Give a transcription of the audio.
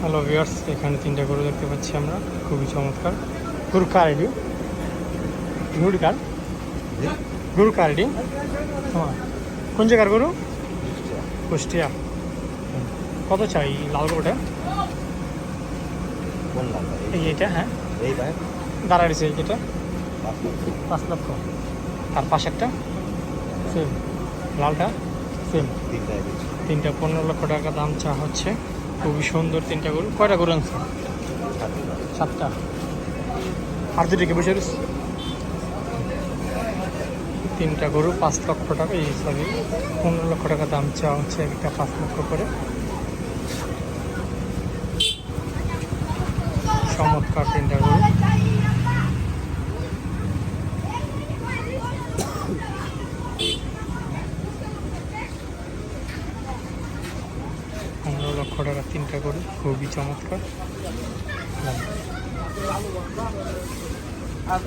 Hello viewers এখানে তিনটা গরু দেখতে পাচ্ছি আমরা। খুবই চমৎকার। গরু কার এডি গরু কার গরু কার এডি কোন জায়গার গরু? কুষ্টিয়া। কত চাই? লাল গরুটা? এই এটা হ্যাঁ। দাঁড়াইছে এটা পাঁচ লক্ষ। তার পাশেরটা সেম। লালটা? সেম। তিনটা তিনটা পনেরো লক্ষ টাকা দাম চা হচ্ছে। খুবই সুন্দর তিনটা গরু। কয়টা গরু আনছে? সাতটা। আর দুটিকে বসে রয়েছে? তিনটা গরু পাঁচ লক্ষ টাকা এই সরি পনেরো লক্ষ টাকা দাম চাওয়া হচ্ছে একটা পাঁচ লক্ষ করে। চমৎকার তিনটা গরু। টাকা তিনটা করে খুবই চমৎকার। আর